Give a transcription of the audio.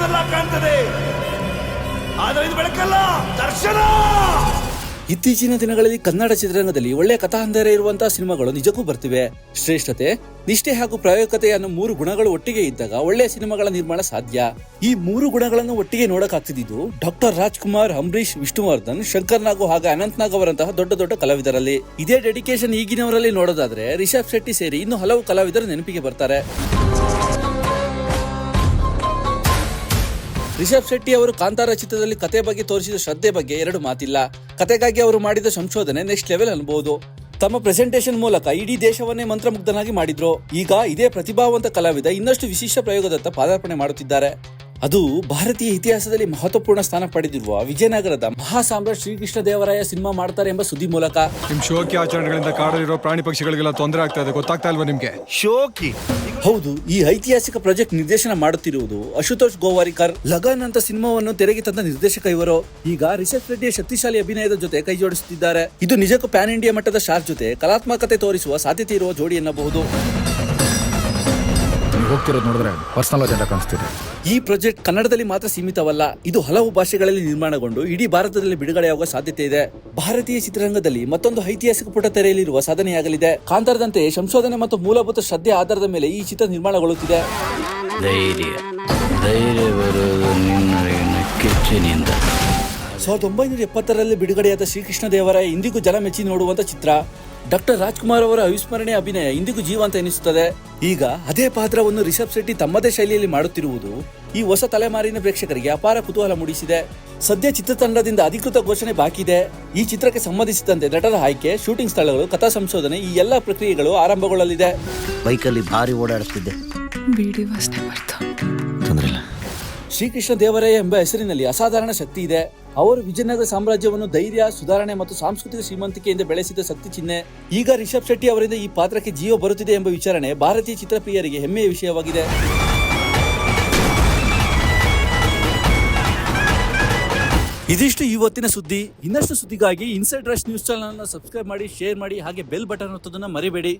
ದೂರದಲ್ಲ ಕಾಣ್ತದೆ. ಆದರೆ ಇದು ಬೆಳಕಲ್ಲ, ದರ್ಶನ! ಇತ್ತೀಚಿನ ದಿನಗಳಲ್ಲಿ ಕನ್ನಡ ಚಿತ್ರರಂಗದಲ್ಲಿ ಒಳ್ಳೆ ಕಥಾಹಂದರ ಇರುವಂತಹ ಸಿನಿಮಾಗಳು ನಿಜಕ್ಕೂ ಬರ್ತಿವೆ. ಶ್ರೇಷ್ಠತೆ, ನಿಷ್ಠೆ ಹಾಗೂ ಪ್ರಾಯೋಗಿಕತೆ ಅನ್ನೋ ಮೂರು ಗುಣಗಳು ಒಟ್ಟಿಗೆ ಇದ್ದಾಗ ಒಳ್ಳೆಯ ಸಿನಿಮಾಗಳ ನಿರ್ಮಾಣ ಸಾಧ್ಯ. ಈ ಮೂರು ಗುಣಗಳನ್ನು ಒಟ್ಟಿಗೆ ನೋಡಕ್ ಆಗ್ತಿದ್ದು ಡಾಕ್ಟರ್ ರಾಜ್ಕುಮಾರ್ ಅಂಬರೀಶ್ ವಿಷ್ಣುವರ್ಧನ್, ಶಂಕರ್ ನಾಗು ಹಾಗೂ ಅನಂತ್ ನಾಗ್ ಅವರಂತಹ ದೊಡ್ಡ ದೊಡ್ಡ ಕಲಾವಿದರಲ್ಲಿ. ಇದೇ ಡೆಡಿಕೇಶನ್ ಈಗಿನವರಲ್ಲಿ ನೋಡೋದಾದ್ರೆ ರಿಷಬ್ ಶೆಟ್ಟಿ ಸೇರಿ ಇನ್ನು ಹಲವು ಕಲಾವಿದರು ನೆನಪಿಗೆ ಬರ್ತಾರೆ. ರಿಷಬ್ ಶೆಟ್ಟಿ ಅವರು ಕಾಂತಾರ ಚಿತ್ರದಲ್ಲಿ ಕತೆ ಬಗ್ಗೆ ತೋರಿಸಿದ ಶ್ರದ್ಧೆ ಬಗ್ಗೆ ಎರಡು ಮಾತಿಲ್ಲ. ಕತೆಗಾಗಿ ಅವರು ಮಾಡಿದ ಸಂಶೋಧನೆ ನೆಕ್ಸ್ಟ್ ಲೆವೆಲ್ ಅನ್ಬಹುದು ತಮ್ಮ ಪ್ರೆಸೆಂಟೇಷನ್ ಮೂಲಕ ಇಡೀ ದೇಶವನ್ನೇ ಮಂತ್ರಮುಗ್ಧನಾಗಿ ಮಾಡಿದ್ರು. ಈಗ ಇದೇ ಪ್ರತಿಭಾವಂತ ಕಲಾವಿದ ಇನ್ನಷ್ಟು ವಿಶಿಷ್ಟ ಪ್ರಯೋಗದತ್ತ ಪಾದಾರ್ಪಣೆ ಮಾಡುತ್ತಿದ್ದಾರೆ. ಅದು ಭಾರತೀಯ ಇತಿಹಾಸದಲ್ಲಿ ಮಹತ್ವಪೂರ್ಣ ಸ್ಥಾನ ಪಡೆದಿರುವ ವಿಜಯನಗರದ ಮಹಾ ಸಾಮ್ರಾಟ್ ಶ್ರೀಕೃಷ್ಣ ದೇವರಾಯ ಸಿನಿಮಾ ಮಾಡ್ತಾರೆ ಎಂಬ ಸುದ್ದಿ ಮೂಲಕ. ನಿಮ್ ಶೋಕಿ ಆಚರಣೆಗಳಿಂದ ಕಾಡಲಿರೋ ಪ್ರಾಣಿ ಪಕ್ಷಿಗಳಿಗೆಲ್ಲ ತೊಂದರೆ ಆಗ್ತಾ ಇದೆ ಗೊತ್ತಾಗ್ತಾ ಇಲ್ವಾ ನಿಮ್ಗೆ? ಶೋಕಿ? ಹೌದು ಈ ಐತಿಹಾಸಿಕ ಪ್ರಾಜೆಕ್ಟ್ ನಿರ್ದೇಶನ ಮಾಡುತ್ತಿರುವುದು ಅಶುತೋಷ್ ಗೋವಾರಿಕರ್. ಲಗನ್ ಅಂತ ಸಿನಿಮಾವನ್ನು ತೆರೆಗೆ ತಂದ ನಿರ್ದೇಶಕ ಇವರು. ಈಗ ರಿಷಬ್ ರೆಡ್ಡಿಯ ಶಕ್ತಿಶಾಲಿ ಅಭಿನಯದ ಜೊತೆ ಕೈ ಜೋಡಿಸುತ್ತಿದ್ದಾರೆ. ಇದು ನಿಜಕ್ಕೂ ಪ್ಯಾನ್ ಇಂಡಿಯಾ ಮಟ್ಟದ ಶಾರ್ ಜೊತೆ ಕಲಾತ್ಮಕತೆ ತೋರಿಸುವ ಸಾಧ್ಯತೆ ಇರುವ ಜೋಡಿ ಎನ್ನಬಹುದು. ಹೋಗ್ತಿರೋದು ನೋಡಿದ್ರೆ ಪರ್ಸನಲ್ ಅಜೆಂಡಾ ಕಾಣಿಸ್ತಿದೆ. ಈ ಪ್ರಾಜೆಕ್ಟ್ ಕನ್ನಡದಲ್ಲಿ ಮಾತ್ರ ಸೀಮಿತವಲ್ಲ ಇದು ಹಲವು ಭಾಷೆಗಳಲ್ಲಿ ನಿರ್ಮಾಣಗೊಂಡು ಇಡೀ ಭಾರತದಲ್ಲಿ ಬಿಡುಗಡೆಯಾಗುವ ಸಾಧ್ಯತೆ ಇದೆ. ಭಾರತೀಯ ಚಿತ್ರರಂಗದಲ್ಲಿ ಮತ್ತೊಂದು ಐತಿಹಾಸಿಕ ಪುಟ ತೆರೆಯಲಿರುವ ಸಾಧನೆಯಾಗಲಿದೆ. ಕಾಂತಾರದಂತೆ ಸಂಶೋಧನೆ ಮತ್ತು ಮೂಲಭೂತ ಶ್ರದ್ಧೆ ಆಧಾರದ ಮೇಲೆ ಈ ಚಿತ್ರ ನಿರ್ಮಾಣಗೊಳ್ಳುತ್ತಿದೆ. ಧೈರ್ಯ. ಧೈರ್ಯ ಬರುವುದು ನಿನ್ನ ಕೆಚ್ಚನಿಂದ. ಸಾವಿರದ ಒಂಬೈನೂರ ಎಪ್ಪತ್ತರಲ್ಲಿ ಬಿಡುಗಡೆಯಾದ ಶ್ರೀಕೃಷ್ಣ ದೇವರ ಇಂದಿಗೂ ಜನ ಮೆಚ್ಚಿ ನೋಡುವಂತ ಚಿತ್ರ. ಡಾಕ್ಟರ್ ರಾಜ್ಕುಮಾರ್ ಅವರ ಅವಿಸ್ಮರಣೀಯ ಅಭಿನಯ ಇಂದಿಗೂ ಜೀವಂತ ಎನಿಸುತ್ತದೆ. ಈಗ ಅದೇ ಪಾತ್ರವನ್ನು ರಿಷಬ್ ಶೆಟ್ಟಿ ತಮ್ಮದೇ ಶೈಲಿಯಲ್ಲಿ ಮಾಡುತ್ತಿರುವುದು ಈ ಹೊಸ ತಲೆಮಾರಿನ ಪ್ರೇಕ್ಷಕರಿಗೆ ಅಪಾರ ಕುತೂಹಲ ಮೂಡಿಸಿದೆ. ಸದ್ಯ ಚಿತ್ರತಂಡದಿಂದ ಅಧಿಕೃತ ಘೋಷಣೆ ಬಾಕಿ ಇದೆ. ಈ ಚಿತ್ರಕ್ಕೆ ಸಂಬಂಧಿಸಿದಂತೆ ನಟರ ಆಯ್ಕೆ ಶೂಟಿಂಗ್ ಸ್ಥಳಗಳು ಕಥಾ ಸಂಶೋಧನೆ ಈ ಎಲ್ಲ ಪ್ರಕ್ರಿಯೆಗಳು ಆರಂಭಗೊಳ್ಳಲಿದೆ. ಬೈಕಲ್ಲಿ ಭಾರಿ ಓಡಾಡಿಸ್ತಿದ್ದೆ ಶ್ರೀಕೃಷ್ಣ ದೇವರಾಯ ಎಂಬ ಹೆಸರಿನಲ್ಲಿ ಅಸಾಧಾರಣ ಶಕ್ತಿ ಇದೆ. ಅವರು ವಿಜಯನಗರ ಸಾಮ್ರಾಜ್ಯವನ್ನು ಧೈರ್ಯ, ಸುಧಾರಣೆ ಮತ್ತು ಸಾಂಸ್ಕೃತಿಕ ಶ್ರೀಮಂತಿಕೆಯಿಂದ ಬೆಳೆಸಿದ ಶಕ್ತಿ ಚಿಹ್ನೆ. ಈಗ ರಿಷಬ್ ಶೆಟ್ಟಿ ಅವರಿಂದ ಈ ಪಾತ್ರಕ್ಕೆ ಜೀವ ಬರುತ್ತಿದೆ ಎಂಬ ವಿಚಾರಣೆ ಭಾರತೀಯ ಚಿತ್ರಪ್ರಿಯರಿಗೆ ಹೆಮ್ಮೆಯ ವಿಷಯವಾಗಿದೆ. ಇದಿಷ್ಟು ಇವತ್ತಿನ ಸುದ್ದಿ. ಇನ್ನಷ್ಟು ಸುದ್ದಿಗಾಗಿ inside rush news channel subscribe ಮಾಡಿ, ಶೇರ್ ಮಾಡಿ, ಹಾಗೆ ಬೆಲ್ ಬಟನ್ ಒತ್ತೋದನ್ನ ಮರಿಬೇಡಿ.